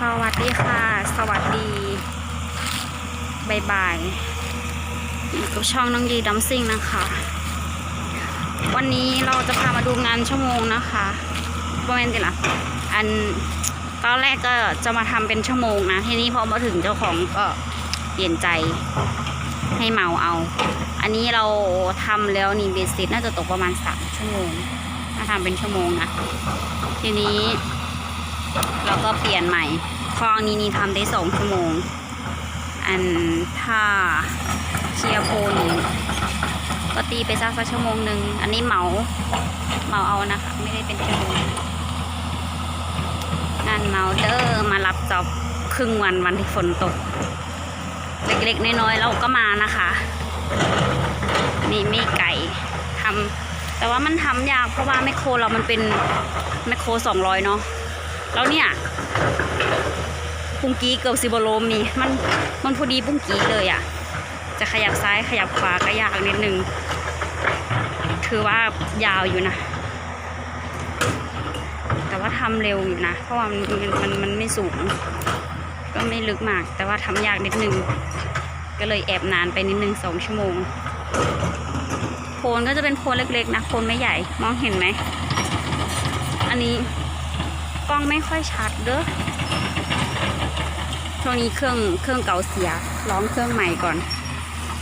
สวัสดีค่ะ สวัสดีบายบายอยู่กับช่องน้องดีดัมซิ่งนะคะ วันนี้เราจะพามาดูงานชั่วโมงนะคะประมาณติละอันตอนแรกก็จะมาทำเป็นชั่วโมงนะทีนี้พอมาถึงเจ้าของก็เปลี่ยนใจให้เมาเอา อันนี้เราทำแล้วนี่เบสิสน่าจะตกประมาณสามชั่วโมงถ้าทำเป็นชั่วโมงนะทีนี้ เราก็เปลี่ยนใหม่คลองนี้นี่ทำได้สองชั่วโมง อันถ้าเคลียร์โพนี่ก็ตีไปสักสักชั่วโมงหนึ่งอันนี้เหมาเหมาเอานะคะ ไม่ได้เป็นชั่วโมงงานเหมาเดอร์มารับจอบครึ่งวันวันที่ฝนตก เล็กๆน้อยๆเราก็มานะคะ นี่มีไก่ทำแต่ว่ามันทำยากเพราะว่าแมโครเรามันเป็นแมโครสองร้อยเนาะ แล้วเนี่ยปุ้งกี้เกือบสิบโลมีมันมันพอดีปุ้งกี้เลยอะ่ะ จะขยับซ้ายขยับขวาก็ยากนิดนึงถือว่ายาวอยู่นะ แต่ว่าทำเร็วอยู่นะ เพราะว่ามันมันมันไม่สูง ก็ไม่ลึกมาก แต่ว่าทำยากนิดนึง ก็เลยแอบนานไปนิดนึงสองชั่วโมงโพนก็จะเป็นโพนเล็กๆนะโพนไม่ใหญ่มองเห็นไหม อันนี้ องไม่ค่อยชัดเด้อช่วงนี้เครื่องเครื่องเก่าเสียร้องเครื่องใหม่ก่อน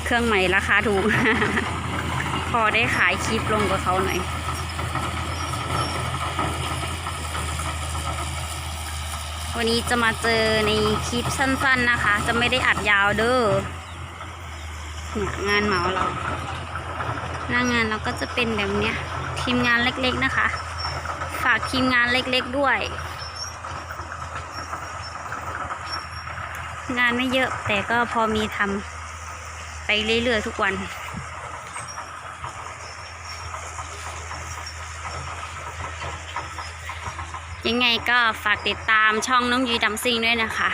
เครื่องใหม่ราคาถูก พอได้ขายคลิปลงกับเขาหน่อยวันนี้จะมาเจอในคลิปสั้นๆนะคะ จะไม่ได้อัดยาวเด้อเนี่ยงานเหมาเรา หน้างานเราก็จะเป็นแบบเนี้ยทีมงานเล็กๆนะคะ ฝากทีมงานเล็กๆด้วย งานไม่เยอะแต่ก็พอมีทำไปเรื่อยๆทุกวันยังไงก็ฝากติดตามช่องน้องยุยดำซิงด้วยนะคะ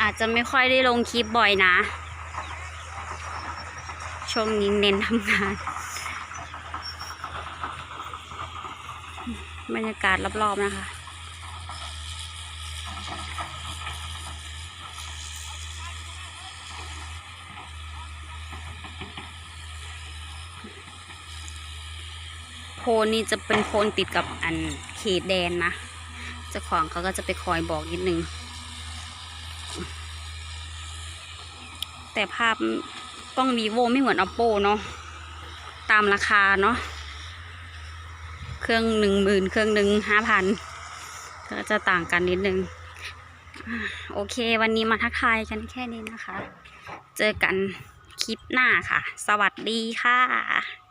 อาจจะไม่ค่อยได้ลงคลิปบ่อยนะ ช่วงนี้เน้นทำงาน บรรยากาศรอบๆนะคะ โพนี่จะเป็นโพนติดกับอันเขตแดนนะเจ้าของเขาก็จะไปคอยบอกนิดนึง แต่ภาพกล้อง vivo ไม่เหมือน oppo เนาะตามราคาเนาะ เครื่องหนึ่งหมื่นเครื่องหนึ่งห้าพันก็จะต่างกันนิดนึง โอเค วันนี้มาทักทายกันแค่นี้นะคะ เจอกันคลิปหน้าค่ะ สวัสดีค่ะ